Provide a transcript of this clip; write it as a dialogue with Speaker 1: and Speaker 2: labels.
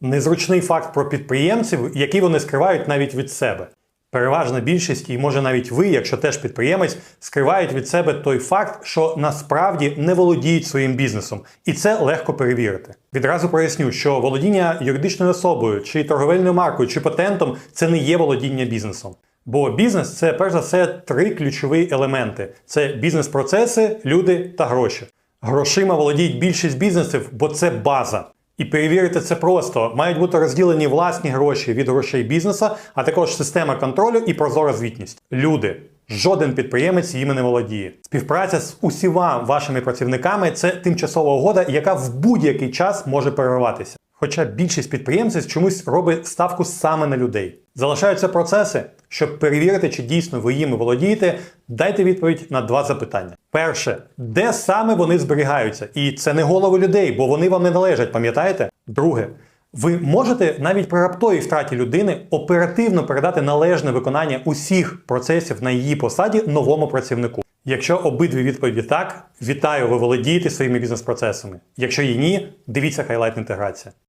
Speaker 1: Незручний факт про підприємців, який вони скривають навіть від себе. Переважна більшість, і може навіть ви, якщо теж підприємець, скривають від себе той факт, що насправді не володіють своїм бізнесом, і це легко перевірити. Відразу проясню, що володіння юридичною особою, чи торговельною маркою, чи патентом це не є володіння бізнесом. Бо бізнес це перш за все три ключові елементи: це бізнес-процеси, люди та гроші. Грошима володіють більшість бізнесів, бо це база. І перевірити це просто. Мають бути розділені власні гроші від грошей бізнеса, а також система контролю і прозора звітність. Люди. Жоден підприємець їми не володіє. Співпраця з усіма вашими працівниками це тимчасова угода, яка в будь-який час може перерватися. Хоча більшість підприємців чомусь робить ставку саме на людей. Залишаються процеси. Щоб перевірити, чи дійсно ви їми володієте, дайте відповідь на два запитання. Перше, де саме вони зберігаються? І це не голови людей, бо вони вам не належать, пам'ятаєте? Друге, ви можете навіть при раптовій втраті людини оперативно передати належне виконання усіх процесів на її посаді новому працівнику. Якщо обидві відповіді так, вітаю, ви володієте своїми бізнес-процесами. Якщо і ні, дивіться хайлайт інтеграція.